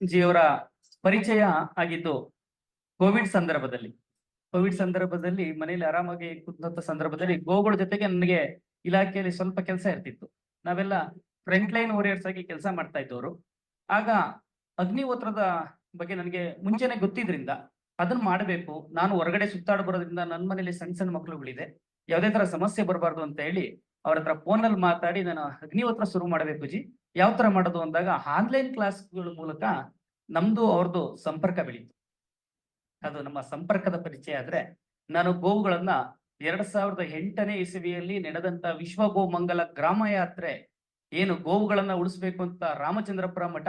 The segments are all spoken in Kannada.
ಜಿಯವರ ಪರಿಚಯ ಆಗಿದ್ದು ಕೋವಿಡ್ ಸಂದರ್ಭದಲ್ಲಿ. ಕೋವಿಡ್ ಸಂದರ್ಭದಲ್ಲಿ ಮನೆಯಲ್ಲಿ ಆರಾಮಾಗಿ ಕುಂತ ಸಂದರ್ಭದಲ್ಲಿ ಗೋಗಳ ಜೊತೆಗೆ ನನಗೆ ಇಲಾಖೆಯಲ್ಲಿ ಸ್ವಲ್ಪ ಕೆಲಸ ಇರ್ತಿತ್ತು. ನಾವೆಲ್ಲ ಫ್ರಂಟ್ ಲೈನ್ ವಾರಿಯರ್ಸ್ ಆಗಿ ಕೆಲಸ ಮಾಡ್ತಾ ಇದ್ದವರು. ಆಗ ಅಗ್ನಿಹೋತ್ರದ ಬಗ್ಗೆ ನನಗೆ ಮುಂಚೆನೆ ಗೊತ್ತಿದ್ರಿಂದ ಅದನ್ನ ಮಾಡಬೇಕು, ನಾನು ಹೊರಗಡೆ ಸುತ್ತಾಡ ಬರೋದ್ರಿಂದ ನನ್ನ ಮನೇಲಿ ಸಣ್ಣ ಸಣ್ಣ ಮಕ್ಕಳುಗಳಿದೆ ಯಾವುದೇ ತರ ಸಮಸ್ಯೆ ಬರಬಾರ್ದು ಅಂತ ಹೇಳಿ ಅವ್ರ ಹತ್ರ ಫೋನಲ್ಲಿ ಮಾತಾಡಿ ನಾನು ಅಗ್ನಿಹೋತ್ರ ಶುರು ಮಾಡಬೇಕು ಜಿ. ಯಾವ ತರ ಮಾಡೋದು ಅಂದಾಗ ಆನ್ಲೈನ್ ಕ್ಲಾಸ್ಗಳ ಮೂಲಕ ನಮ್ದು ಅವ್ರದ್ದು ಸಂಪರ್ಕ ಬೆಳೀತು. ಅದು ನಮ್ಮ ಸಂಪರ್ಕದ ಪರಿಚಯ ಆದ್ರೆ ನಾನು ಗೋವುಗಳನ್ನ ಎರಡ್ ಸಾವಿರದ ಎಂಟನೇ ಇಸವಿಯಲ್ಲಿ ನಡೆದಂತ ವಿಶ್ವ ಗೋಮಂಗಲ ಗ್ರಾಮ ಯಾತ್ರೆ ಏನು ಗೋವುಗಳನ್ನ ಉಳಿಸ್ಬೇಕು ಅಂತ ರಾಮಚಂದ್ರಪುರ ಮಠ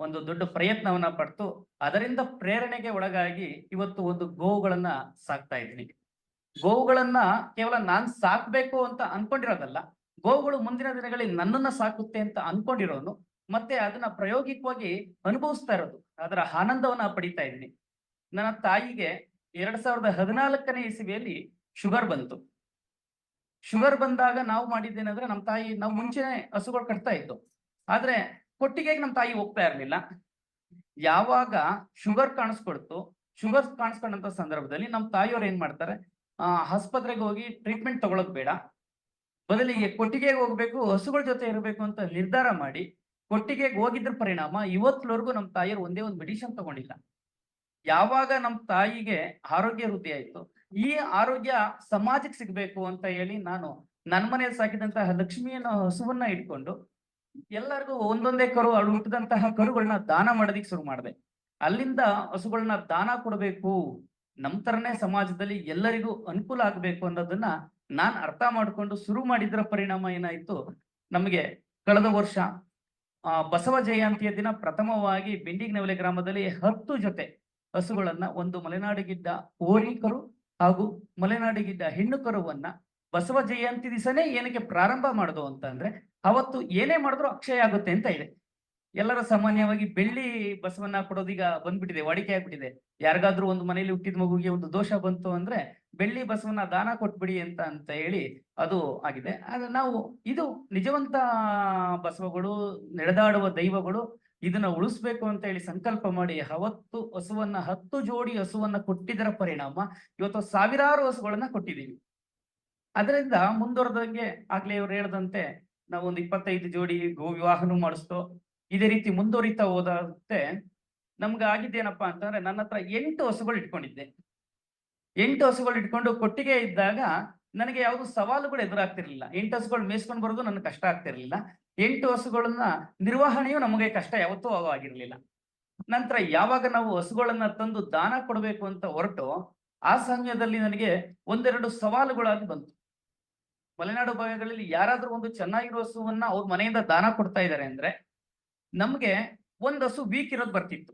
ಒಂದು ದೊಡ್ಡ ಪ್ರಯತ್ನವನ್ನ ಪಡ್ತು. ಅದರಿಂದ ಪ್ರೇರಣೆಗೆ ಒಳಗಾಗಿ ಇವತ್ತು ಒಂದು ಗೋವುಗಳನ್ನ ಸಾಕ್ತಾ ಇದ್ದೀನಿ. ಗೋವುಗಳನ್ನ ಕೇವಲ ನಾನ್ ಸಾಕ್ಬೇಕು ಅಂತ ಅನ್ಕೊಂಡಿರೋದಲ್ಲ ಗೋವುಗಳು ಮುಂದಿನ ದಿನಗಳಲ್ಲಿ ನನ್ನನ್ನ ಸಾಕುತ್ತೆ ಅಂತ ಅನ್ಕೊಂಡಿರೋನು, ಮತ್ತೆ ಅದನ್ನ ಪ್ರಾಯೋಗಿಕವಾಗಿ ಅನುಭವಿಸ್ತಾ ಇರೋದು. ಅದರ ಆನಂದವನ್ನ ಪಡಿತಾ ಇದ್ದೀನಿ. ನನ್ನ ತಾಯಿಗೆ ಎರಡ್ ಸಾವಿರದ ಹದಿನಾಲ್ಕನೇ ಇಸವಿಯಲ್ಲಿ ಶುಗರ್ ಬಂತು. ಶುಗರ್ ಬಂದಾಗ ನಾವು ಮಾಡಿದ್ದೇನಂದ್ರೆ ನಮ್ಮ ತಾಯಿ, ನಾವು ಮುಂಚೆನೆ ಹಸುಗಳು ಕಟ್ತಾ ಇತ್ತು ಆದ್ರೆ ಕೊಟ್ಟಿಗೆಗೆ ನಮ್ಮ ತಾಯಿ ಹೋಗ್ತಾ ಇರ್ಲಿಲ್ಲ. ಯಾವಾಗ ಶುಗರ್ ಕಾಣಿಸ್ಕೊಡ್ತು ಶುಗರ್ ಕಾಣಿಸ್ಕೊಂಡಂತ ಸಂದರ್ಭದಲ್ಲಿ ನಮ್ಮ ತಾಯಿಯವ್ರು ಏನ್ ಮಾಡ್ತಾರೆ ಆಸ್ಪತ್ರೆಗೆ ಹೋಗಿ ಟ್ರೀಟ್ಮೆಂಟ್ ತಗೊಳಕ್ ಬೇಡ. ಬದಲಿಗೆ ಕೊಟ್ಟಿಗೆಗೆ ಹೋಗ್ಬೇಕು, ಹಸುಗಳ ಜೊತೆ ಇರಬೇಕು ಅಂತ ನಿರ್ಧಾರ ಮಾಡಿ ಕೊಟ್ಟಿಗೆಗೆ ಹೋಗಿದ್ರ ಪರಿಣಾಮ ಇವತ್ತುವರೆಗೂ ನಮ್ಮ ತಾಯಿಯರು ಒಂದೇ ಒಂದು ಮೆಡಿಷನ್ ತಗೊಂಡಿಲ್ಲ. ಯಾವಾಗ ನಮ್ಮ ತಾಯಿಗೆ ಆರೋಗ್ಯ ವೃದ್ಧಿ ಆಯ್ತು, ಈ ಆರೋಗ್ಯ ಸಮಾಜಕ್ಕೆ ಸಿಗ್ಬೇಕು ಅಂತ ಹೇಳಿ ನಾನು ನನ್ನ ಮನೆಯಲ್ಲಿ ಸಾಕಿದಂತಹ ಲಕ್ಷ್ಮಿಯನ್ನು ಹಸುವನ್ನ ಇಟ್ಕೊಂಡು ಎಲ್ಲರಿಗೂ ಒಂದೊಂದೇ ಕರು ಅಳು ಹುಟ್ಟಿದಂತಹ ಕರುಗಳನ್ನ ದಾನ ಮಾಡೋದಿಕ್ ಶುರು ಮಾಡಿದೆ. ಅಲ್ಲಿಂದ ಹಸುಗಳನ್ನ ದಾನ ಕೊಡಬೇಕು. ನಮ್ಮ ತರನೇ ಸಮಾಜದಲ್ಲಿ ಎಲ್ಲರಿಗೂ ಅನುಕೂಲ ಆಗ್ಬೇಕು ಅನ್ನೋದನ್ನ ನಾನ್ ಅರ್ಥ ಮಾಡ್ಕೊಂಡು ಶುರು ಮಾಡಿದ್ರ ಪರಿಣಾಮ ಏನಾಯ್ತು? ನಮಗೆ ಕಳೆದ ವರ್ಷ ಬಸವ ಜಯಂತಿಯ ದಿನ ಪ್ರಥಮವಾಗಿ ಬೆಂಡಿಗ್ನವಲೆ ಗ್ರಾಮದಲ್ಲಿ ಹತ್ತು ಜೊತೆ ಹಸುಗಳನ್ನ ಒಂದು ಮಲೆನಾಡಿಗಿದ್ದ ಓರಿಕರು ಹಾಗೂ ಮಲೆನಾಡಿಗಿದ್ದ ಹೆಣ್ಣು ಕರುವನ್ನ ಬಸವ ಜಯಂತಿ ದಿವಸನೇ ಏನಕ್ಕೆ ಪ್ರಾರಂಭ ಮಾಡುದು ಅಂತ ಅಂದ್ರೆ ಅವತ್ತು ಏನೇ ಮಾಡಿದ್ರು ಅಕ್ಷಯ ಆಗುತ್ತೆ ಅಂತ ಇದೆ. ಎಲ್ಲರ ಸಾಮಾನ್ಯವಾಗಿ ಬೆಳ್ಳಿ ಬಸವನ್ನ ಕೊಡೋದೀಗ ಬಂದ್ಬಿಟ್ಟಿದೆ, ವಾಡಿಕೆ ಆಗ್ಬಿಟ್ಟಿದೆ. ಯಾರಿಗಾದ್ರೂ ಒಂದು ಮನೆಯಲ್ಲಿ ಹುಟ್ಟಿದ ಮಗುಗೆ ಒಂದು ದೋಷ ಬಂತು ಅಂದ್ರೆ ಬೆಳ್ಳಿ ಬಸವನ್ನ ದಾನ ಕೊಟ್ಬಿಡಿ ಅಂತ ಅಂತ ಹೇಳಿ ಅದು ಆಗಿದೆ. ಆದ್ರೆ ನಾವು ಇದು ನಿಜವಂತ ಬಸವಗಳು, ನಡೆದಾಡುವ ದೈವಗಳು ಇದನ್ನ ಉಳಿಸ್ಬೇಕು ಅಂತ ಹೇಳಿ ಸಂಕಲ್ಪ ಮಾಡಿ ಅವತ್ತು ಹಸುವನ್ನ, ಹತ್ತು ಜೋಡಿ ಹಸುವನ್ನ ಕೊಟ್ಟಿದ್ದರ ಪರಿಣಾಮ ಇವತ್ತು ಸಾವಿರಾರು ಹಸುಗಳನ್ನ ಕೊಟ್ಟಿದ್ದೀವಿ. ಅದರಿಂದ ಮುಂದುವರೆದಂಗೆ ಆಗ್ಲೇ ಇವ್ರು ಹೇಳ್ದಂತೆ ನಾವು ಒಂದು ಇಪ್ಪತ್ತೈದು ಜೋಡಿ ಗೋ ವಿವಾಹನೂ ಮಾಡಿಸ್ತೋ ಇದೇ ರೀತಿ ಮುಂದುವರಿತಾ ಹೋದಂತೆ ನಮ್ಗೆ ಆಗಿದ್ದೇನಪ್ಪಾ ಅಂತಂದ್ರೆ ನನ್ನ ಹತ್ರ ಎಂಟು ಹಸುಗಳು ಇಟ್ಕೊಂಡಿದ್ದೆ. ಎಂಟು ಹಸುಗಳು ಇಟ್ಕೊಂಡು ಕೊಟ್ಟಿಗೆ ಇದ್ದಾಗ ನನಗೆ ಯಾವುದು ಸವಾಲುಗಳು ಎದುರಾಗ್ತಿರ್ಲಿಲ್ಲ. ಎಂಟು ಹಸುಗಳು ಮೇಯಿಸ್ಕೊಂಡು ಬರೋದು ನನಗೆ ಕಷ್ಟ ಆಗ್ತಿರ್ಲಿಲ್ಲ. ಎಂಟು ಹಸುಗಳನ್ನ ನಿರ್ವಹಣೆಯು ನಮಗೆ ಕಷ್ಟ ಯಾವತ್ತೂ ಆಗಿರ್ಲಿಲ್ಲ. ನಂತರ ಯಾವಾಗ ನಾವು ಹಸುಗಳನ್ನ ತಂದು ದಾನ ಕೊಡಬೇಕು ಅಂತ ಹೊರಟು ಆ ಸಮಯದಲ್ಲಿ ನನಗೆ ಒಂದೆರಡು ಸವಾಲುಗಳಾಗಿ ಬಂತು. ಮಲೆನಾಡು ಭಾಗಗಳಲ್ಲಿ ಯಾರಾದ್ರೂ ಒಂದು ಚೆನ್ನಾಗಿರೋ ಹಸುವನ್ನ ಅವ್ರ ಮನೆಯಿಂದ ದಾನ ಕೊಡ್ತಾ ಇದ್ದಾರೆ ಅಂದ್ರೆ ನಮ್ಗೆ ಒಂದ್ ಹಸು ವೀಕ್ ಇರೋದ್ ಬರ್ತಿತ್ತು.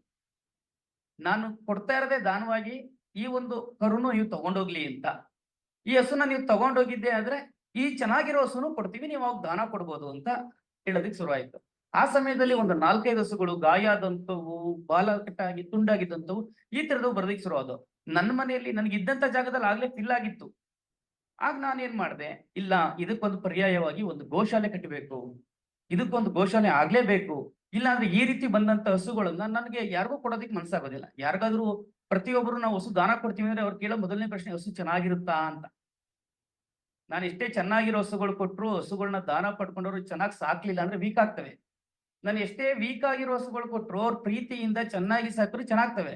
ನಾನು ಕೊಡ್ತಾ ಇರದೆ ದಾನವಾಗಿ ಈ ಒಂದು ಕರುನು ನೀವು ತಗೊಂಡೋಗ್ಲಿ ಅಂತ. ಈ ಹಸುನ ನೀವು ತಗೊಂಡೋಗಿದ್ದೆ ಆದ್ರೆ ಈ ಚೆನ್ನಾಗಿರೋ ಹಸುನು ಕೊಡ್ತೀವಿ, ನೀವು ಅವಾಗ ದಾನ ಕೊಡ್ಬೋದು ಅಂತ ಹೇಳೋದಿಕ್ ಶುರು ಆಯ್ತು ಆ ಸಮಯದಲ್ಲಿ ಒಂದು ನಾಲ್ಕೈದು ಹಸುಗಳು ಗಾಯ ಆದಂತವು ಬಾಲ ಕಟ್ಟಾಗಿ ತುಂಡಾಗಿದ್ದಂತವು ಈ ತರದವು ಶುರು ಆದವು ನನ್ನ ಮನೆಯಲ್ಲಿ ನನಗೆ ಇದ್ದಂತ ಜಾಗದಲ್ಲಿ ಆಗ್ಲೇ ಫಿಲ್ ಆಗಿತ್ತು. ಆಗ ನಾನು ಏನ್ ಮಾಡಿದೆ, ಇಲ್ಲ ಇದಕ್ಕೊಂದು ಪರ್ಯಾಯವಾಗಿ ಒಂದು ಗೋಶಾಲೆ ಕಟ್ಟಬೇಕು ಇದಕ್ಕೊಂದು ಗೋಶಾಲೆ ಆಗ್ಲೇಬೇಕು. ಇಲ್ಲ ಅಂದ್ರೆ ಈ ರೀತಿ ಬಂದಂತ ಹಸುಗಳನ್ನ ನನಗೆ ಯಾರಿಗೂ ಕೊಡೋದಕ್ಕೆ ಮನ್ಸಾಗೋದಿಲ್ಲ. ಯಾರಿಗಾದ್ರೂ ಪ್ರತಿಯೊಬ್ಬರು ನಾವು ಹಸು ದಾನ ಕೊಡ್ತೀವಿ ಅಂದ್ರೆ ಅವ್ರು ಕೇಳೋ ಮೊದಲನೇ ಪ್ರಶ್ನೆ ಹಸು ಚೆನ್ನಾಗಿರುತ್ತಾ ಅಂತ. ನಾನು ಎಷ್ಟೇ ಚೆನ್ನಾಗಿರೋ ಹಸುಗಳು ಕೊಟ್ಟರು ಹಸುಗಳನ್ನ ದಾನ ಪಡ್ಕೊಂಡವ್ರು ಚೆನ್ನಾಗಿ ಸಾಕ್ಲಿಲ್ಲ ಅಂದ್ರೆ ವೀಕ್ ಆಗ್ತವೆ. ನಾನು ಎಷ್ಟೇ ವೀಕ್ ಆಗಿರೋ ಹಸುಗಳು ಕೊಟ್ಟರು ಅವ್ರ ಪ್ರೀತಿಯಿಂದ ಚೆನ್ನಾಗಿ ಸಾಕಿದ್ರು ಚೆನ್ನಾಗ್ತವೆ.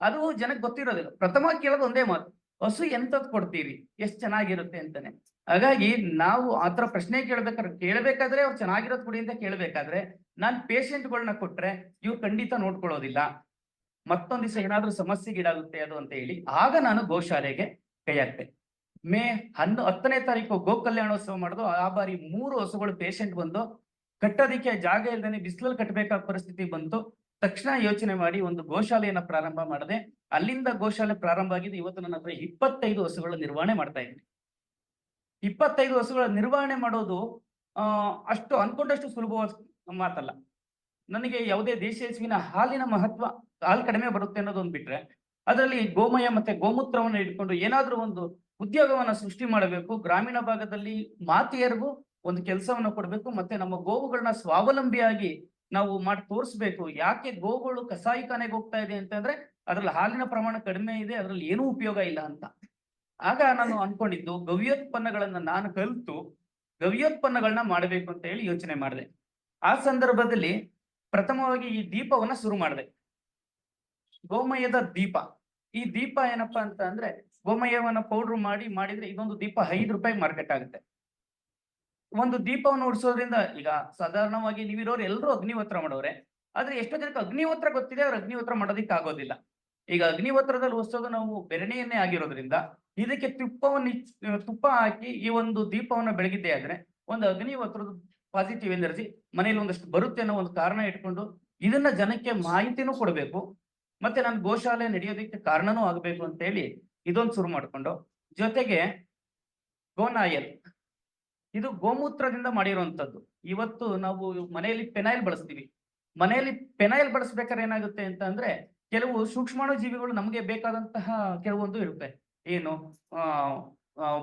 ಅದು ಜನಕ್ಕೆ ಗೊತ್ತಿರೋದಿಲ್ಲ. ಪ್ರಥಮ ಕೇಳೋದು ಒಂದೇ ಮಾತು. ಹಸು ಎಂತದ್ ಕೊಡ್ತೀರಿ? ಎಷ್ಟ್ ಚೆನ್ನಾಗಿರುತ್ತೆ ಅಂತಾನೆ. ಹಾಗಾಗಿ ನಾವು ಆತರ ಪ್ರಶ್ನೆ ಕೇಳ್ಬೇಕಾದ್ರೆ ಕೇಳ್ಬೇಕಾದ್ರೆ ಅವ್ರು ಚೆನ್ನಾಗಿರೋದ್ ಕೊಡಿ ಅಂತ ಕೇಳ್ಬೇಕಾದ್ರೆ ನಾನ್ ಪೇಷಂಟ್ಗಳನ್ನ ಕೊಟ್ರೆ ಇವ್ರು ಖಂಡಿತ ನೋಡ್ಕೊಳ್ಳೋದಿಲ್ಲ. ಮತ್ತೊಂದ್ ದಿವಸ ಏನಾದ್ರೂ ಸಮಸ್ಯೆಗೀಡಾಗುತ್ತೆ ಅದು ಅಂತ ಹೇಳಿ ಆಗ ನಾನು ಗೋಶಾಲೆಗೆ ಕೈ ಹಾಕ್ತೆ. ಮೇ ಹನ್ನು, ಹತ್ತನೇ ತಾರೀಕು ಗೋ ಕಲ್ಯಾಣೋತ್ಸವ ಮಾಡೋದು ಆ ಬಾರಿ ಮೂರು ಹಸುಗಳು ಪೇಷಂಟ್ ಬಂದು ಕಟ್ಟೋದಿಕ್ಕೆ ಜಾಗ ಇಲ್ದೇನೆ ಬಿಸಿಲಲ್ಲಿ ಕಟ್ಟಬೇಕಾದ ಪರಿಸ್ಥಿತಿ ಬಂತು. ತಕ್ಷಣ ಯೋಚನೆ ಮಾಡಿ ಒಂದು ಗೋಶಾಲೆಯನ್ನ ಪ್ರಾರಂಭ ಮಾಡಿದೆ. ಅಲ್ಲಿಂದ ಗೋಶಾಲೆ ಪ್ರಾರಂಭ ಆಗಿದ್ದು ಇವತ್ತು ನನ್ನ ಹತ್ರ ಇಪ್ಪತ್ತೈದು ಹಸುಗಳ ನಿರ್ವಹಣೆ ಮಾಡ್ತಾ ಇದ್ದೀನಿ. ಇಪ್ಪತ್ತೈದು ಹಸುಗಳ ನಿರ್ವಹಣೆ ಮಾಡೋದು ಅಷ್ಟು ಅನ್ಕೊಂಡಷ್ಟು ಸುಲಭವಾದ ಮಾತಲ್ಲ. ನನಗೆ ಯಾವುದೇ ದೇಶೀಯ ಹಸುವಿನ ಹಾಲಿನ ಮಹತ್ವ, ಹಾಲು ಕಡಿಮೆ ಬರುತ್ತೆ ಅನ್ನೋದೊಂದು ಬಿಟ್ರೆ, ಅದರಲ್ಲಿ ಗೋಮಯ ಮತ್ತೆ ಗೋಮೂತ್ರವನ್ನು ಇಟ್ಕೊಂಡು ಏನಾದ್ರೂ ಒಂದು ಉದ್ಯೋಗವನ್ನ ಸೃಷ್ಟಿ ಮಾಡಬೇಕು, ಗ್ರಾಮೀಣ ಭಾಗದಲ್ಲಿ ಮಾತೆಯರಿಗೂ ಒಂದು ಕೆಲಸವನ್ನ ಕೊಡಬೇಕು, ಮತ್ತೆ ನಮ್ಮ ಗೋವುಗಳನ್ನ ಸ್ವಾವಲಂಬಿಯಾಗಿ ನಾವು ಮಾಡಿ ತೋರಿಸ್ಬೇಕು. ಯಾಕೆ ಗೋಗಳು ಕಸಾಯಿಖಾನೆಗೆ ಹೋಗ್ತಾ ಇದೆ ಅಂತಂದ್ರೆ ಅದ್ರಲ್ಲಿ ಹಾಲಿನ ಪ್ರಮಾಣ ಕಡಿಮೆ ಇದೆ, ಅದ್ರಲ್ಲಿ ಏನೂ ಉಪಯೋಗ ಇಲ್ಲ ಅಂತ. ಆಗ ನಾನು ಅನ್ಕೊಂಡಿದ್ದು ಗವ್ಯೋತ್ಪನ್ನಗಳನ್ನ ನಾನು ಕಲಿತು ಗವ್ಯೋತ್ಪನ್ನಗಳನ್ನ ಮಾಡಬೇಕು ಅಂತ ಹೇಳಿ ಯೋಚನೆ ಮಾಡಿದೆ. ಆ ಸಂದರ್ಭದಲ್ಲಿ ಪ್ರಥಮವಾಗಿ ಈ ದೀಪವನ್ನ ಶುರು ಮಾಡಿದೆ. ಗೋಮಯದ ದೀಪ. ಈ ದೀಪ ಏನಪ್ಪಾ ಅಂತ ಅಂದ್ರೆ ಗೋಮಯವನ್ನ ಪೌಡರ್ ಮಾಡಿ, ಮಾಡಿದ್ರೆ ಇದೊಂದು ದೀಪ ಐದು ರೂಪಾಯಿ ಮಾರ್ಕೆಟ್ ಆಗುತ್ತೆ. ಒಂದು ದೀಪವನ್ನು ಉಡಿಸೋದ್ರಿಂದ ಈಗ ಸಾಧಾರಣವಾಗಿ ನೀವಿರೋರು ಎಲ್ಲರೂ ಅಗ್ನಿಹೋತ್ರ ಮಾಡೋರೆ. ಆದ್ರೆ ಎಷ್ಟೋ ಜನಕ್ಕೆ ಅಗ್ನಿಹೋತ್ರ ಗೊತ್ತಿದೆ, ಅವ್ರು ಅಗ್ನಿಹೋತ್ರ ಮಾಡೋದಿಕ್ ಆಗೋದಿಲ್ಲ ಈಗ ಅಗ್ನಿಹೋತ್ರದಲ್ಲಿ ಉಡ್ಸೋದು ನಾವು ಬೆರಣೆಯನ್ನೇ ಆಗಿರೋದ್ರಿಂದ ಇದಕ್ಕೆ ತುಪ್ಪವನ್ನು, ತುಪ್ಪ ಹಾಕಿ ಈ ಒಂದು ದೀಪವನ್ನ ಬೆಳಗಿದ್ದೆ ಆದ್ರೆ ಒಂದು ಅಗ್ನಿಹೋತ್ರದ ಪಾಸಿಟಿವ್ ಎನರ್ಜಿ ಮನೆಯಲ್ಲಿ ಒಂದಷ್ಟು ಬರುತ್ತೆ ಅನ್ನೋ ಒಂದು ಕಾರಣ ಇಟ್ಕೊಂಡು ಇದನ್ನ ಜನಕ್ಕೆ ಮಾಹಿತಿನೂ ಕೊಡಬೇಕು, ಮತ್ತೆ ನಾನು ಗೋಶಾಲೆ ನಡೆಯೋದಕ್ಕೆ ಕಾರಣನೂ ಆಗಬೇಕು ಅಂತ ಹೇಳಿ ಇದೊಂದು ಶುರು ಮಾಡಿಕೊಂಡು, ಜೊತೆಗೆ ಗೋನಾಯಲ್ ಇದು ಗೋಮೂತ್ರದಿಂದ ಮಾಡಿರುವಂತದ್ದು ಇವತ್ತು ನಾವು ಮನೆಯಲ್ಲಿ ಪೆನಾಯಿಲ್ ಬಳಸ್ತೀವಿ. ಮನೆಯಲ್ಲಿ ಪೆನಾಯಿಲ್ ಬಳಸ್ಬೇಕಾದ್ರೆ ಏನಾಗುತ್ತೆ ಅಂತ ಅಂದ್ರೆ ಕೆಲವು ಸೂಕ್ಷ್ಮಾಣು ಜೀವಿಗಳು ನಮಗೆ ಬೇಕಾದಂತಹ ಕೆಲವೊಂದು ಇರುತ್ತೆ. ಏನು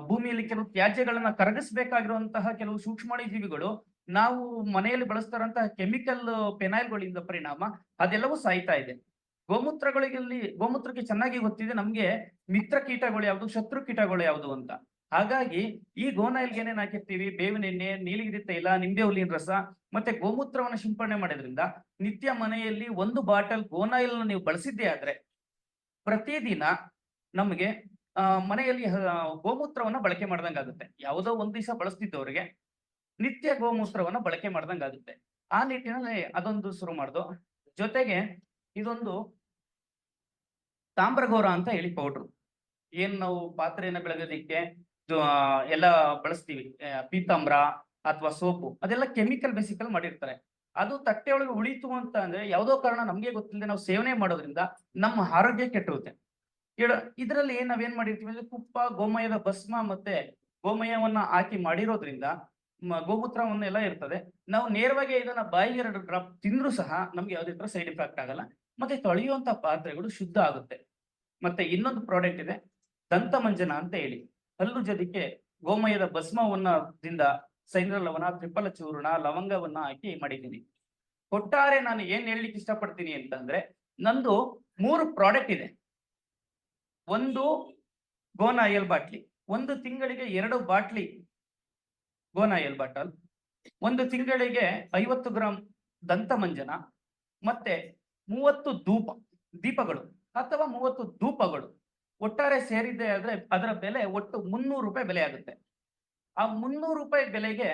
ಭೂಮಿಯಲ್ಲಿ ಕೆಲವು ತ್ಯಾಜ್ಯಗಳನ್ನ ಕರಗಿಸ್ಬೇಕಾಗಿರುವಂತಹ ಕೆಲವು ಸೂಕ್ಷ್ಮಾಣು ಜೀವಿಗಳು ನಾವು ಮನೆಯಲ್ಲಿ ಬಳಸ್ತಾರಂತಹ ಕೆಮಿಕಲ್ ಪೆನೈಲ್ಗಳಿಂದ ಪರಿಣಾಮ ಅದೆಲ್ಲವೂ ಸಾಯ್ತಾ ಇದೆ. ಗೋಮೂತ್ರಗಳಿಗೆ ಗೋಮೂತ್ರಕ್ಕೆ ಚೆನ್ನಾಗಿ ಗೊತ್ತಿದೆ, ನಮ್ಗೆ ಮಿತ್ರ ಕೀಟಗಳು ಯಾವುದು, ಶತ್ರು ಕೀಟಗಳು ಯಾವುದು ಅಂತ. ಹಾಗಾಗಿ ಈ ಗೋನಾಯಿಲ್ಗೆ ಏನೇನ್ ಹಾಕಿರ್ತೀವಿ ಬೇವಿನ ಎಣ್ಣೆ ನೀಲಿಗಿರಿ ತೈಲ ನಿಂಬೆ ಹುಲ್ಲಿನ ರಸ ಮತ್ತೆ ಗೋಮೂತ್ರವನ್ನ ಸಿಂಪಡಣೆ ಮಾಡೋದ್ರಿಂದ ನಿತ್ಯ ಮನೆಯಲ್ಲಿ ಒಂದು ಬಾಟಲ್ ಗೋನಾಯಿಲ್ ನೀವು ಬಳಸಿದ್ದೇ ಆದ್ರೆ ಪ್ರತಿದಿನ ನಮಗೆ ಮನೆಯಲ್ಲಿ ಗೋಮೂತ್ರವನ್ನ ಬಳಕೆ ಮಾಡ್ದಂಗಾಗುತ್ತೆ. ಯಾವುದೋ ಒಂದ್ ದಿವಸ ಬಳಸ್ತಿದ್ದವ್ರಿಗೆ ನಿತ್ಯ ಗೋಮೂತ್ರವನ್ನ ಬಳಕೆ ಮಾಡ್ದಂಗಾಗುತ್ತೆ ಆ ನಿಟ್ಟಿನಲ್ಲಿ ಅದೊಂದು ಶುರು ಮಾಡ್ದು. ಜೊತೆಗೆ ಇದೊಂದು ತಾಮ್ರಗೌರ ಅಂತ ಹೇಳಿ ಪೌಡ್ರು. ಏನ್ ನಾವು ಪಾತ್ರೆಯನ್ನ ಬೆಳಗೋದಿಕ್ಕೆ ಎಲ್ಲ ಬಳಸ್ತೀವಿ. ಪೀತಾಮ್ರ ಅಥವಾ ಸೋಪು. ಅದೆಲ್ಲ ಕೆಮಿಕಲ್ ಬೇಸಿಕಲ್ ಮಾಡಿರ್ತಾರೆ. ಅದು ತಟ್ಟೆಯೊಳಗೆ ಉಳಿತು ಅಂತ ಅಂದ್ರೆ ಯಾವುದೋ ಕಾರಣ ನಮ್ಗೆ ಗೊತ್ತಿಲ್ಲದೆ ನಾವು ಸೇವನೆ ಮಾಡೋದ್ರಿಂದ ನಮ್ಮ ಆರೋಗ್ಯ ಕೆಟ್ಟಿರುತ್ತೆ ಇದರಲ್ಲಿ ನಾವೇನ್ ಮಾಡಿರ್ತೀವಿ ಅಂದ್ರೆ ತುಪ್ಪ ಗೋಮಯದ ಭಸ್ಮ ಮತ್ತೆ ಗೋಮಯವನ್ನ ಹಾಕಿ ಮಾಡಿರೋದ್ರಿಂದ ಗೋಮೂತ್ರವನ್ನೆಲ್ಲ ಇರ್ತದೆ. ನಾವು ನೇರವಾಗಿ ಇದನ್ನ ಬಾಯಿಗೆ ಎರಡು ಡ್ರಾಪ್ ತಿಂದ್ರು ಸಹ ನಮ್ಗೆ ಯಾವುದೇ ತರ ಸೈಡ್ ಎಫೆಕ್ಟ್ ಆಗಲ್ಲ. ಮತ್ತೆ ತೊಳೆಯುವಂತ ಪಾತ್ರೆಗಳು ಶುದ್ಧ ಆಗುತ್ತೆ. ಮತ್ತೆ ಇನ್ನೊಂದು ಪ್ರಾಡಕ್ಟ್ ಇದೆ ದಂತ ಮಂಜನ ಅಂತ ಹೇಳಿ. ಹಲ್ಲು ಜೊತೆಗೆ ಗೋಮಯದ ಭಸ್ಮವನ್ನದಿಂದ ಸೈಂದ್ರ ಲವಣ ತ್ರಿಪಲ ಚೂರ್ಣ, ಲವಂಗವನ್ನ ಹಾಕಿ ಮಾಡಿದ್ದೀನಿ. ಒಟ್ಟಾರೆ ನಾನು ಏನ್ ಹೇಳಲಿಕ್ಕೆ ಇಷ್ಟಪಡ್ತೀನಿ ಅಂತಂದ್ರೆ, ನಂದು ಮೂರು ಪ್ರಾಡಕ್ಟ್ ಇದೆ. ಒಂದು ಗೋನಾಯಲ್ ಬಾಟ್ಲಿ, ಒಂದು ತಿಂಗಳಿಗೆ ಎರಡು ಬಾಟ್ಲಿ ಗೋನಾಯಲ್ ಬಾಟಲ್ ಒಂದು ತಿಂಗಳಿಗೆ ಐವತ್ತು ಗ್ರಾಂ ದಂತಮಂಜನ ಮತ್ತೆ ಮೂವತ್ತು ಧೂಪ, ದೀಪಗಳು ಅಥವಾ ಮೂವತ್ತು ದೂಪಗಳು ಒಟ್ಟಾರೆ ಸೇರಿದ್ದೆ ಆದ್ರೆ ಅದರ ಬೆಲೆ ಒಟ್ಟು ಮುನ್ನೂರು ರೂಪಾಯಿ ಬೆಲೆ ಆಗುತ್ತೆ. ಆ ಮುನ್ನೂರು ರೂಪಾಯಿ ಬೆಲೆಗೆ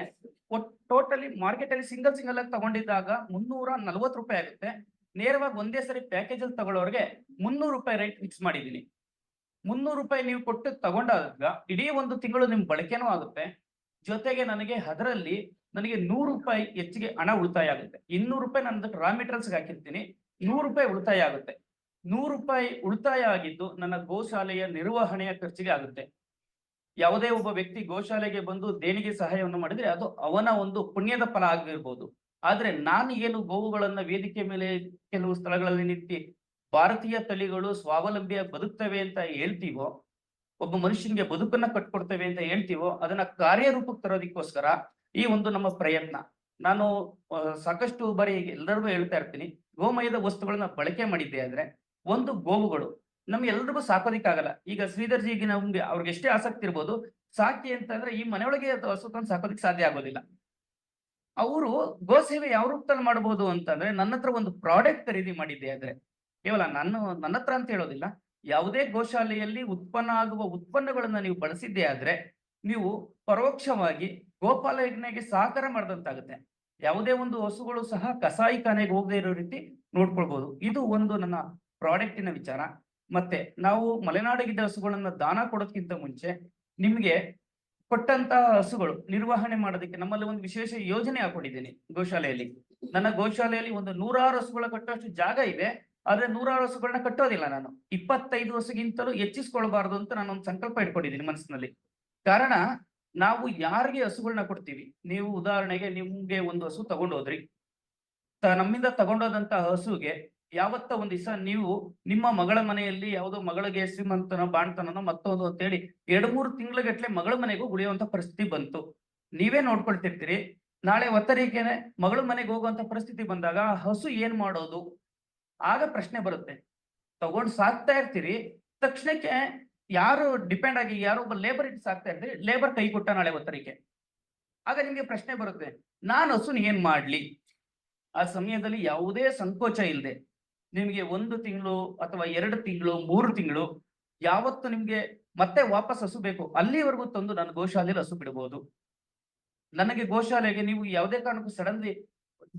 ಟೋಟಲಿ ಮಾರ್ಕೆಟ್ ಅಲ್ಲಿ ಸಿಂಗಲ್ ಸಿಂಗಲ್ ಆಗಿ ತಗೊಂಡಿದ್ದಾಗ ಮುನ್ನೂರ ನಲ್ವತ್ತು ರೂಪಾಯಿ ಆಗುತ್ತೆ. ನೇರವಾಗಿ ಒಂದೇ ಸರಿ ಪ್ಯಾಕೇಜ್ ಅಲ್ಲಿ ತಗೊಳ್ಳೋರಿಗೆ ಮುನ್ನೂರು ರೂಪಾಯಿ ರೇಟ್ ಫಿಕ್ಸ್ ಮಾಡಿದ್ದೀನಿ. ಮುನ್ನೂರು ರೂಪಾಯಿ ನೀವು ಕೊಟ್ಟು ತಗೊಂಡಾಗ ಇಡೀ ಒಂದು ತಿಂಗಳು ನಿಮ್ ಬಳಕೆನೂ ಆಗುತ್ತೆ. ಜೊತೆಗೆ ನನಗೆ ಅದರಲ್ಲಿ ನನಗೆ ನೂರು ರೂಪಾಯಿ ಹೆಚ್ಚಿಗೆ ಹಣ ಉಳಿತಾಯ ಆಗುತ್ತೆ. ಇನ್ನೂರು ರೂಪಾಯಿ ನಾನು ರಾ ಮೆಟೀರಿಯಲ್ಸ್ ಹಾಕಿರ್ತೀನಿ. ನೂರು ರೂಪಾಯಿ ಉಳಿತಾಯ ಆಗುತ್ತೆ. ನೂರು ರೂಪಾಯಿ ಉಳಿತಾಯ ಆಗಿದ್ದು ನನ್ನ ಗೋಶಾಲೆಯ ನಿರ್ವಹಣೆಯ ಖರ್ಚಿಗೆ ಆಗುತ್ತೆ. ಯಾವುದೇ ಒಬ್ಬ ವ್ಯಕ್ತಿ ಗೋಶಾಲೆಗೆ ಬಂದು ದೇಣಿಗೆ ಸಹಾಯವನ್ನು ಮಾಡಿದ್ರೆ ಅದು ಅವನ ಒಂದು ಪುಣ್ಯದ ಫಲ ಆಗಿರ್ಬೋದು. ಆದ್ರೆ ನಾನು ಏನು ಗೋವುಗಳನ್ನ ವೇದಿಕೆ ಮೇಲೆ ಕೆಲವು ಸ್ಥಳಗಳಲ್ಲಿ ನಿಂತಿ ಭಾರತೀಯ ತಳಿಗಳು ಸ್ವಾವಲಂಬಿಯಾಗಿ ಬದುಕ್ತವೆ ಅಂತ ಹೇಳ್ತೀವೋ ಒಬ್ಬ ಮನುಷ್ಯನಿಗೆ ಬದುಕನ್ನ ಕಟ್ಕೊಡ್ತೇವೆ ಅಂತ ಹೇಳ್ತೀವೋ, ಅದನ್ನ ಕಾರ್ಯರೂಪಕ್ಕೆ ತರೋದಕ್ಕೋಸ್ಕರ ಈ ಒಂದು ನಮ್ಮ ಪ್ರಯತ್ನ. ನಾನು ಸಾಕಷ್ಟು ಬಾರಿ ಎಲ್ಲರಿಗೂ ಹೇಳ್ತಾ ಇರ್ತೀನಿ, ಗೋಮಯದ ವಸ್ತುಗಳನ್ನ ಬಳಕೆ ಮಾಡಿದ್ದೆ ಆದ್ರೆ, ಒಂದು ಗೋವುಗಳು ನಮ್ಗೆ ಎಲ್ರಿಗೂ ಸಾಕೋದಿಕ್ಕಾಗಲ್ಲ ಈಗ ಶ್ರೀಧರ್ಜಿಗೆ ನಮ್ಗೆ ಅವ್ರಿಗೆ ಎಷ್ಟೇ ಆಸಕ್ತಿ ಇರ್ಬೋದು, ಸಾಕಿ ಅಂತಂದ್ರೆ ಈ ಮನೆಯೊಳಗೆ ಹಸು ತಂದು ಸಾಕೋದಿಕ್ ಸಾಧ್ಯ ಆಗೋದಿಲ್ಲ. ಅವರು ಗೋಸೇವೆ ಯಾವ ರೂಪದಲ್ಲಿ ಮಾಡಬಹುದು ಅಂತಂದ್ರೆ, ನನ್ನ ಒಂದು ಪ್ರಾಡಕ್ಟ್ ಖರೀದಿ ಮಾಡಿದ್ದೆ ಆದ್ರೆ, ಕೇವಲ ನನ್ನ ನನ್ನ ಹತ್ರ ಅಂತ ಹೇಳೋದಿಲ್ಲ. ಯಾವುದೇ ಗೋಶಾಲೆಯಲ್ಲಿ ಉತ್ಪನ್ನ ಆಗುವ ಉತ್ಪನ್ನಗಳನ್ನ ನೀವು ಬಳಸಿದ್ದೇ ಆದ್ರೆ ನೀವು ಪರೋಕ್ಷವಾಗಿ ಗೋಪಾಲನೆಗೆ ಸಹಕಾರ ಮಾಡಿದಂತಾಗುತ್ತೆ. ಯಾವುದೇ ಒಂದು ಹಸುಗಳು ಸಹ ಕಸಾಯಿಖಾನೆಗೆ ಹೋಗದೆ ಇರೋ ರೀತಿ ನೋಡ್ಕೊಳ್ಬಹುದು ಇದು ಒಂದು ನನ್ನ ಪ್ರಾಡಕ್ಟಿನ ವಿಚಾರ. ಮತ್ತೆ ನಾವು ಮಲೆನಾಡಿಗಿದ್ದ ಹಸುಗಳನ್ನ ದಾನ ಕೊಡೋದಕ್ಕಿಂತ ಮುಂಚೆ ನಿಮ್ಗೆ ಕೊಟ್ಟಂತಹ ಹಸುಗಳು ನಿರ್ವಹಣೆ ಮಾಡೋದಕ್ಕೆ ನಮ್ಮಲ್ಲಿ ಒಂದು ವಿಶೇಷ ಯೋಜನೆ ಹಾಕೊಂಡಿದ್ದೀನಿ ಗೋಶಾಲೆಯಲ್ಲಿ. ನನ್ನ ಗೋಶಾಲೆಯಲ್ಲಿ ಒಂದು ನೂರಾರು ಹಸುಗಳ ಕಟ್ಟುವಷ್ಟು ಜಾಗ ಇದೆ. ಆದ್ರೆ ನೂರಾರು ಹಸುಗಳನ್ನ ಕಟ್ಟೋದಿಲ್ಲ ನಾನು. ಇಪ್ಪತ್ತೈದು ಹಸುಗಿಂತಲೂ ಹೆಚ್ಚಿಸ್ಕೊಳ್ಬಾರ್ದು ಅಂತ ನಾನು ಒಂದು ಸಂಕಲ್ಪ ಇಟ್ಕೊಂಡಿದ್ದೀನಿ ಮನಸ್ಸಿನಲ್ಲಿ ಕಾರಣ, ನಾವು ಯಾರಿಗೆ ಹಸುಗಳನ್ನ ಕೊಡ್ತೀವಿ? ನೀವು ಉದಾಹರಣೆಗೆ ನಿಮ್ಗೆ ಒಂದು ಹಸು ತಗೊಂಡೋದ್ರಿ. ನಮ್ಮಿಂದ ತಗೊಂಡೋದಂತ ಹಸುಗೆ ಯಾವತ್ತ ಒಂದ್ ದಿವಸ ನೀವು ನಿಮ್ಮ ಮಗಳ ಮನೆಯಲ್ಲಿ ಯಾವುದೋ ಮಗಳಿಗೆ ಶ್ರೀಮಂತನೋ ಬಾಣ್ತನೋ ಮತ್ತೊಂದು ಅಂತ ಹೇಳಿ ಎರಡು, ಮೂರು ತಿಂಗಳಗಟ್ಲೆ ಮಗಳ ಮನೆಗೂ ಉಳಿಯುವಂತ ಪರಿಸ್ಥಿತಿ ಬಂತು. ನೀವೇ ನೋಡ್ಕೊಳ್ತಿರ್ತೀರಿ. ನಾಳೆ ಒತ್ತರಿಕೆನೆ ಮಗಳ ಮನೆಗೆ ಹೋಗುವಂತ ಪರಿಸ್ಥಿತಿ ಬಂದಾಗ ಹಸು ಏನ್ ಮಾಡೋದು? ಆಗ ಪ್ರಶ್ನೆ ಬರುತ್ತೆ. ತಗೊಂಡ್ ಸಾಕ್ತಾ ಇರ್ತೀರಿ, ತಕ್ಷಣಕ್ಕೆ ಯಾರು ಡಿಪೆಂಡ್ ಆಗಿ, ಯಾರೋ ಒಬ್ಬ ಲೇಬರ್ ಇಟ್ಟು ಸಾಕ್ತಾ ಇರ್ತೀರಿ ಲೇಬರ್ ಕೈ ಕೊಟ್ಟ ನಾಳೆ ಒತ್ತರಿಕೆ ಆಗ ನಿಮ್ಗೆ ಪ್ರಶ್ನೆ ಬರುತ್ತೆ, ನಾನು ಹಸುನ ಏನ್ ಮಾಡ್ಲಿ? ಆ ಸಮಯದಲ್ಲಿ ಯಾವುದೇ ಸಂಕೋಚ ಇಲ್ಲದೆ ನಿಮಗೆ ಒಂದು ತಿಂಗಳು ಅಥವಾ ಎರಡು ತಿಂಗಳು, ಮೂರು ತಿಂಗಳು, ಯಾವತ್ತು ನಿಮ್ಗೆ ಮತ್ತೆ ವಾಪಸ್ ಹಸು ಬೇಕು, ಅಲ್ಲಿವರೆಗೂ ತಂದು ನಾನು ಗೋಶಾಲೆಯಲ್ಲಿ ಹಸು ಬಿಡಬಹುದು ನನಗೆ ಗೋಶಾಲೆಗೆ ನೀವು ಯಾವುದೇ ಕಾರಣಕ್ಕೂ ಸಡನ್ಲಿ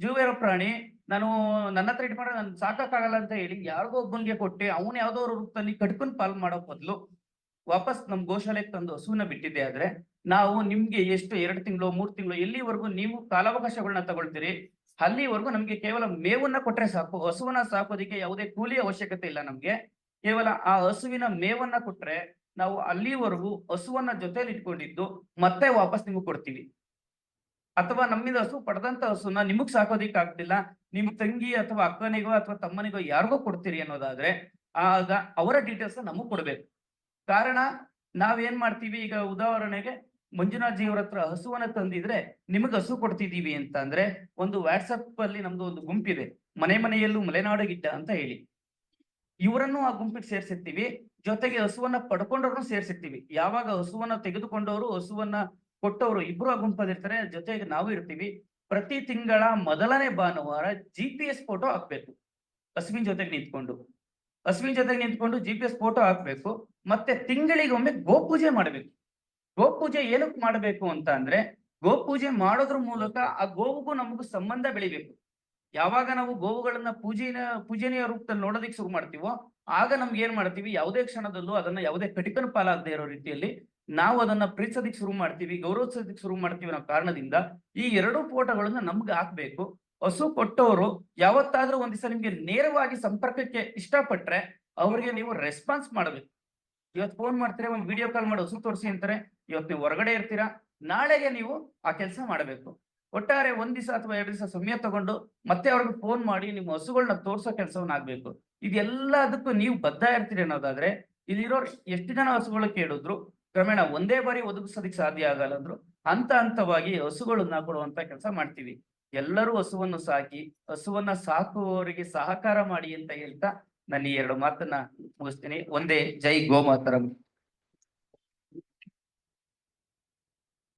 ಜೀವೇರ ಪ್ರಾಣಿ ನಾನು ನನ್ನ ಹತ್ರ ಇಟ್ಕೊಂಡ್ರೆ ನಾನು ಸಾಕಾಗಲ್ಲ ಅಂತ ಹೇಳಿ ಯಾರಿಗೋ ಒಬ್ಬನಿಗೆ ಕೊಟ್ಟೆ, ಅವನು ಯಾವ್ದೋ ರೂಪದಲ್ಲಿ ಕಟ್ಕೊಂಡ್ ಪಾಲ್ ಮಾಡೋ ಬದಲು ವಾಪಸ್ ನಮ್ ಗೋಶಾಲೆಗೆ ತಂದು ಹಸುವನ್ನ ಬಿಟ್ಟಿದ್ದೆ ಆದ್ರೆ ನಾವು ನಿಮ್ಗೆ ಎಷ್ಟು ಎರಡು ತಿಂಗಳು, ಮೂರ್ ತಿಂಗಳು, ಎಲ್ಲಿವರೆಗೂ ನೀವು ಕಾಲಾವಕಾಶಗಳನ್ನ ತಗೊಳ್ತೀರಿ? ಅಲ್ಲಿವರೆಗೂ ನಮ್ಗೆ ಕೇವಲ ಮೇವನ್ನ ಕೊಟ್ರೆ ಸಾಕು, ಹಸುವನ್ನ ಸಾಕೋದಿಕ್ಕೆ ಯಾವುದೇ ಕೂಲಿ ಅವಶ್ಯಕತೆ ಇಲ್ಲ ನಮ್ಗೆ. ಕೇವಲ ಆ ಹಸುವಿನ ಮೇವನ್ನ ಕೊಟ್ರೆ ನಾವು ಅಲ್ಲಿವರೆಗೂ ಹಸುವನ್ನ ಜೊತೆಲಿ ಇಟ್ಕೊಂಡಿದ್ದು ಮತ್ತೆ ವಾಪಸ್ ನಿಮ್ಗೆ ಕೊಡ್ತೀವಿ. ಅಥವಾ ನಮ್ಮಿಂದ ಹಸು ಪಡೆದಂತ ಹಸುನ ನಿಮಗ್ ಸಾಕೋದಿಕ್ ಆಗ್ತಿಲ್ಲ ನಿಮ್ ತಂಗಿ ಅಥವಾ ಅಕ್ಕನಿಗೋ ಅಥವಾ ತಮ್ಮನಿಗೋ ಯಾರಿಗೋ ಕೊಡ್ತೀರಿ ಅನ್ನೋದಾದ್ರೆ, ಆಗ ಅವರ ಡೀಟೇಲ್ಸ್ ನಮಗ್ ಕೊಡ್ಬೇಕು. ಕಾರಣ, ನಾವೇನ್ ಮಾಡ್ತೀವಿ? ಈಗ ಉದಾಹರಣೆಗೆ ಮಂಜುನಾಥ್ ಜಿ ಅವ್ರ ಹತ್ರ ಹಸುವನ್ನ ತಂದಿದ್ರೆ ನಿಮಗ್ ಹಸು ಕೊಡ್ತಿದೀವಿ ಅಂತ ಅಂದ್ರೆ ಒಂದು ವಾಟ್ಸಪ್ ಅಲ್ಲಿ ನಮ್ದು ಒಂದು ಗುಂಪಿದೆ. ಮನೆ ಮನೆಯಲ್ಲೂ ಮಲೆನಾಡು ಗಿಡ್ಡ ಅಂತ ಹೇಳಿ. ಇವರನ್ನು ಆ ಗುಂಪಿಗೆ ಸೇರ್ಸಿರ್ತೀವಿ. ಜೊತೆಗೆ ಹಸುವನ್ನ ಪಡ್ಕೊಂಡವ್ರನ್ನು ಸೇರ್ಸಿರ್ತೀವಿ. ಯಾವಾಗ ಹಸುವನ್ನ ತೆಗೆದುಕೊಂಡವರು, ಹಸುವನ್ನ ಕೊಟ್ಟವರು ಇಬ್ರು ಆ ಗುಂಪಲ್ಲಿರ್ತಾರೆ ಜೊತೆಗೆ ನಾವು ಇರ್ತೀವಿ. ಪ್ರತಿ ತಿಂಗಳ ಮೊದಲನೇ ಭಾನುವಾರ ಜಿ ಪಿ ಎಸ್ ಫೋಟೋ ಹಾಕ್ಬೇಕು. ಹಸುವಿನ ಜೊತೆಗೆ ನಿಂತ್ಕೊಂಡು. ಹಸುವಿನ ಜೊತೆಗೆ ನಿಂತ್ಕೊಂಡು ಜಿ ಪಿ ಎಸ್ ಫೋಟೋ ಹಾಕ್ಬೇಕು. ಮತ್ತೆ ತಿಂಗಳಿಗೊಮ್ಮೆ ಗೋಪೂಜೆ ಮಾಡ್ಬೇಕು. ಗೋಪೂಜೆ ಏನಕ್ಕೆ ಮಾಡ್ಬೇಕು ಅಂತ ಅಂದ್ರೆ, ಗೋಪೂಜೆ ಮಾಡೋದ್ರ ಮೂಲಕ ಆ ಗೋವುಗೂ ನಮಗೂ ಸಂಬಂಧ ಬೆಳಿಬೇಕು. ಯಾವಾಗ ನಾವು ಗೋವುಗಳನ್ನ ಪೂಜೆನ, ಪೂಜನೀಯ ರೂಪದಲ್ಲಿ ನೋಡೋದಕ್ಕೆ ಶುರು ಮಾಡ್ತೀವೋ, ಆಗ ನಮ್ಗೆ ಏನ್ ಮಾಡ್ತೀವಿ? ಯಾವುದೇ ಕ್ಷಣದಲ್ಲೂ ಅದನ್ನ ಯಾವುದೇ ಕಟಿಕನ ಪಾಲಾಗದೆ ಇರೋ ರೀತಿಯಲ್ಲಿ ನಾವು ಅದನ್ನ ಪ್ರೀತಿಸೋದಿಕ್ ಶುರು ಮಾಡ್ತೀವಿ ಗೌರವಿಸೋದಿಕ್ ಶುರು ಮಾಡ್ತೀವಿ ಅನ್ನೋ ಕಾರಣದಿಂದ ಈ ಎರಡು ಫೋಟೋಗಳನ್ನ ನಮ್ಗೆ ಹಾಕ್ಬೇಕು. ಹಸು ಕೊಟ್ಟವರು ಯಾವತ್ತಾದ್ರೂ ಒಂದ್ ದಿವಸ ನಿಮ್ಗೆ ನೇರವಾಗಿ ಸಂಪರ್ಕಕ್ಕೆ ಇಷ್ಟಪಟ್ರೆ ಅವ್ರಿಗೆ ನೀವು ರೆಸ್ಪಾನ್ಸ್ ಮಾಡ್ಬೇಕು. ಇವತ್ತು ಫೋನ್ ಮಾಡ್ತೀರಾ, ಒಂದು ವಿಡಿಯೋ ಕಾಲ್ ಮಾಡಿ ಹಸು ತೋರಿಸಿ ಅಂತಾರೆ, ಇವತ್ತು ನೀವು ಹೊರಗಡೆ ಇರ್ತೀರಾ, ನಾಳೆಗೆ ನೀವು ಆ ಕೆಲಸ ಮಾಡಬೇಕು. ಒಟ್ಟಾರೆ ಒಂದ್ ದಿವಸ ಅಥವಾ ಎರಡು ದಿವಸ ಸಮಯ ತಗೊಂಡು ಮತ್ತೆ ಅವ್ರಿಗೆ ಫೋನ್ ಮಾಡಿ ನಿಮ್ಮ ಹಸುಗಳನ್ನ ತೋರ್ಸೋ ಕೆಲಸವನ್ನ ಆಗ್ಬೇಕು. ಇದೆಲ್ಲದಕ್ಕೂ ನೀವು ಬದ್ಧ ಇರ್ತೀರಿ ಅನ್ನೋದಾದ್ರೆ ಇಲ್ಲಿರೋ ಎಷ್ಟು ಜನ ಹಸುಗಳು ಕೇಳಿದ್ರು ಕ್ರಮೇಣ ಒಂದೇ ಬಾರಿ ಒದಗಿಸೋದಕ್ಕೆ ಸಾಧ್ಯ ಆಗಲ್ಲ ಅಂದ್ರು ಹಂತ ಹಂತವಾಗಿ ಹಸುಗಳನ್ನ ಕೊಡುವಂತ ಕೆಲಸ ಮಾಡ್ತೀವಿ. ಎಲ್ಲರೂ ಹಸುವನ್ನು ಸಾಕಿ, ಹಸುವನ್ನ ಸಾಕುವವರಿಗೆ ಸಹಕಾರ ಮಾಡಿ ಅಂತ ಹೇಳ್ತಾ ನಾನು ಈ ಎರಡು ಮಾತನ್ನ ಮುಗಿಸ್ತೀನಿ. ಒಂದೇ, ಜೈ ಗೋಮಾತರಂ.